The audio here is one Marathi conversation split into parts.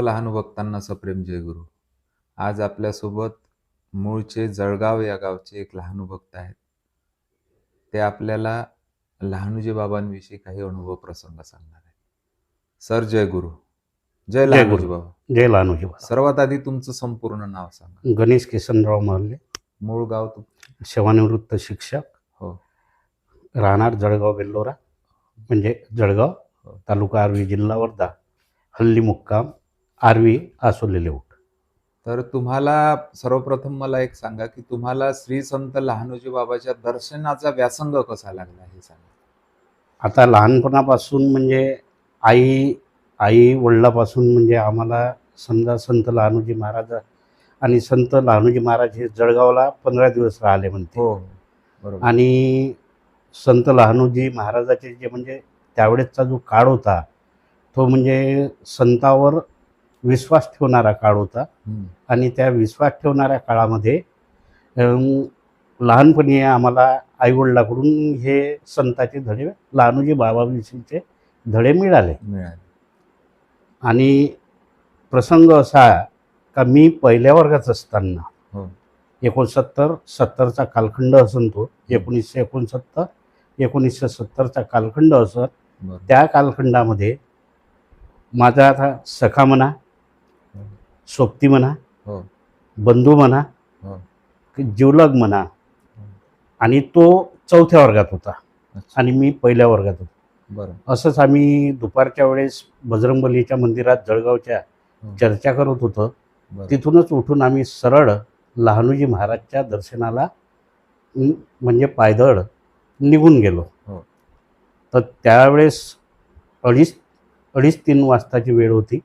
लहान भक्तांना सप्रेम जय गुरु. आज आपल्यासोबत मूळचे जळगाव या गावचे एक लहान भक्त आहेत. ते आपल्याला लहानुजी बाबांविषयी काही अनुभव प्रसंग सांगणार आहेत. सर जय गुरु. जय लहानुजी. बाबा. जय लहानोजी बाबा. सर्वात आधी तुमचं संपूर्ण नाव सांगा. गणेश किसनराव महर्ले मूळ गाव तुम सेवानिवृत्त शिक्षक. हो. राहणार जळगाव बेल्लोरा म्हणजे जळगाव हो. तालुका आर्वी जिल्हा वर्धा. हल्ली मुक्काम. आर्वी आसोले लेऊट तर तुम्हाला सर्वप्रथम मला एक सांगा की तुम्हाला श्री संत लहानोजी बाबाच्या दर्शनाचा व्यासंग कसा लागला हे सांगा. आता लहानपणापासून म्हणजे आई आई वडिलापासून म्हणजे आम्हाला समजा संत लहानोजी महाराज आणि संत लहानोजी महाराज हे जळगावला पंधरा दिवस राहिले म्हणते. हो बरोबर. आणि संत लहानोजी महाराजाचे जे म्हणजे त्यावेळेसचा जो काळ होता तो म्हणजे संतावर विश्वास ठेवणारा काळ होता. आणि त्या विश्वास ठेवणाऱ्या काळामध्ये लहानपणी आम्हाला आईवडिलाकडून हे संताचे धडे लहानोजी बाबाविषयीचे धडे मिळाले. आणि प्रसंग असा का मी पहिल्या वर्गात असताना हो. एकोणसत्तर सत्तरचा कालखंड असून तो एकोणीसशे एकोणसत्तर एकोणीसशे सत्तरचा कालखंड असत त्या कालखंडामध्ये माझा आता सखा म्हणा सोबती म्हणा हो. बंधू म्हणा हो. जीवलग म्हणा. आणि तो चौथ्या वर्गात होता. आणि मी पहिल्या वर्गात होतो. बरं. असंच आम्ही दुपारच्या वेळेस बजरंगबलीच्या मंदिरात जळगावच्या हो. चर्चा करत होतो. तिथूनच उठून आम्ही सरळ लहानोजी महाराजच्या दर्शनाला म्हणजे पायदळ निघून गेलो. तर त्यावेळेस अडीच अडीच तीन वाजताची वेळ होती.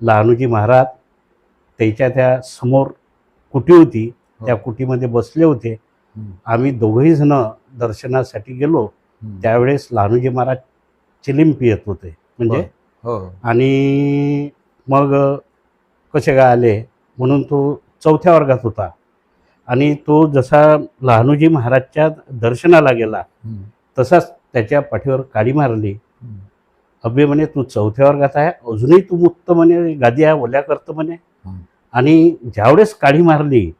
लहानोजी महाराज त्याच्या त्या समोर कुटी होती हो. त्या कुटीमध्ये बसले होते. आम्ही दोघंही जण दर्शनासाठी गेलो. त्यावेळेस लहानोजी महाराज चिलीम पियत होते म्हणजे हो हो आणि मग कसे काय आले म्हणून तो चौथ्या वर्गात होता आणि तो जसा लहानोजी महाराजच्या दर्शनाला गेला. तसाच त्याच्या पाठीवर काडी मारली हम्म. अभे म्हणे तू चौथ्या वर्गात आहे अजूनही तू मुक्त म्हणे गादी आहे ओल्या करतं म्हणे. आणि ज्यावेळेस काडी मारली.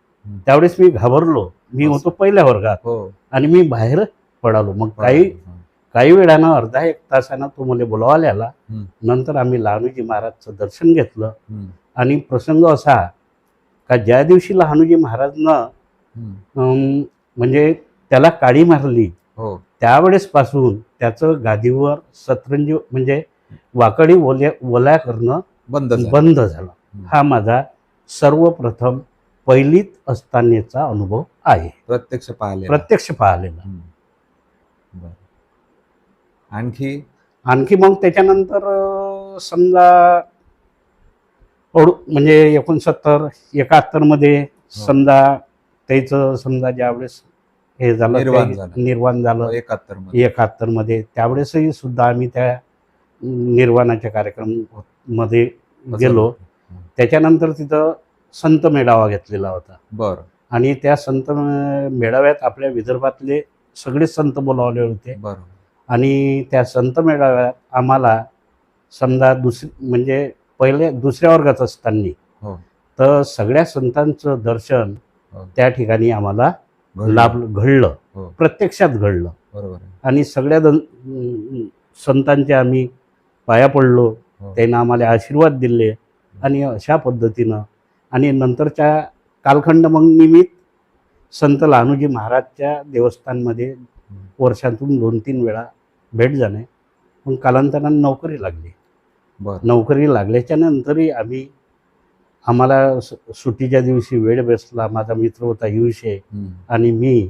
त्यावेळेस मी घाबरलो मी. होतो पहिल्या वर्गात हो आणि मी बाहेर पडालो मग काही. काही वेळानं अर्धा एक तासानं तो मला बोलावायला आला. नंतर आम्ही लहानोजी महाराजचं दर्शन घेतलं. आणि प्रसंग असा का ज्या दिवशी लहानोजी महाराजनं म्हणजे त्याला काडी मारली हो त्यावेळेसपासून त्याचं गादीवर सतरंजी म्हणजे वाकडी ओल्या ओल्या करणं बंद झालं. बंद झालं. हा माझा सर्वप्रथम पहिलीत असतानाचा अनुभव आहे. प्रत्यक्ष पाहिले प्रत्यक्ष पाहिलेला. आणखी? आणखी मग त्याच्यानंतर समजा म्हणजे एकोणसत्तर एकाहत्तरमध्ये समजा त्याचं समजा ज्यावेळेस हे झालं निर्वाण झालं. निर्वाण झालं. एकाहत्तरमध्ये. त्यावेळेसही सुद्धा आम्ही त्या निर्वाणाच्या कार्यक्रममध्ये गेलो. त्याच्यानंतर तिथं संत मेळावा घेतलेला होता. बर. आणि त्या संत मेळाव्यात आपल्या विदर्भातले सगळे संत बोलावले होते. बर. आणि त्या संत मेळाव्यात आम्हाला समजा दुसरी म्हणजे पहिले दुसऱ्या वर्गात असताना हो. तर सगळ्या संतांचं दर्शन हो. त्या ठिकाणी आम्हाला. लाभ घडलं. हो. प्रत्यक्षात घडलं. बरोबर. आणि सगळ्या दं अं, संतांचे आम्ही पाया पडलो. त्यांना आम्हाला आशीर्वाद दिले. आणि अशा पद्धतीनं आणि नंतरच्या कालखंड मग निमित्त संत लहानोजी महाराजच्या देवस्थानमध्ये वर्षातून दोन तीन वेळा भेट जाणे. पण कालांतराने नोकरी लागली. बर. नोकरी लागल्याच्या नंतरही आम्ही आम्हाला सु- सुट्टीच्या दिवशी वेळ बसला माझा मित्र होता युशे हम्म. आणि मी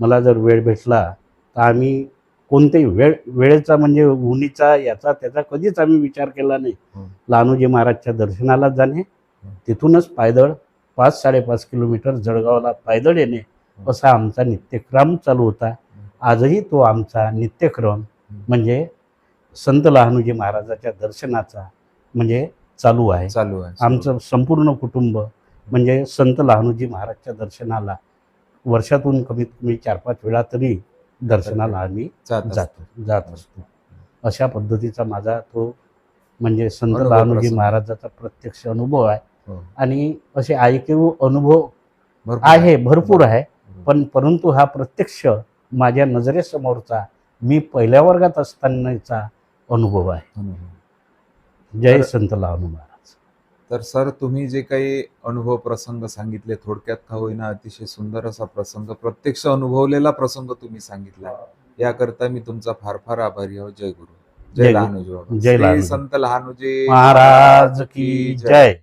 मला जर वेळ भेटला तर आम्ही कोणत्याही वेळ वेळेचा म्हणजे उन्हीचा याचा त्याचा कधीच आम्ही विचार केला नाही. लहानोजी महाराजच्या दर्शनाला जाणे. तिथूनच पायदळ पाच साडेपाच किलोमीटर जळगावला पायदळ येणे. असा आमचा नित्यक्रम चालू होता. आजही तो आमचा नित्यक्रम म्हणजे संत लहानोजी महाराजाच्या दर्शनाचा म्हणजे चालू आहे. चालू आहे आमचं संपूर्ण कुटुंब म्हणजे संत लहानोजी महाराजच्या दर्शनाला वर्षातून कमीत कमी चार पाच वेळा तरी दर्शनाला आम्ही जात. जातो जात असतो अशा पद्धतीचा माझा तो म्हणजे संत लहानोजी प्रसंग. महाराजाचा प्रत्यक्ष अनुभव आहे हो. आणि असे ऐकीव अनुभव आहे भरपूर आहे बरोबर. पण परंतु हा प्रत्यक्ष माझ्या नजरेसमोरचा मी पहिल्या वर्गात असतानाचा अनुभव आहे. जय संत लहानू महाराज तर सर तुम्ही जे काही अनुभव प्रसंग सांगितले थोडक्यात का होईना अतिशय सुंदर असा प्रसंग प्रत्यक्ष अनुभवलेला प्रसंग तुम्ही सांगितला. याकरता मी तुमचा फार फार आभारी आहो. जय गुरु. जय. लहानुजी बाबा. जय. संत लहानुजी महाराज की जय.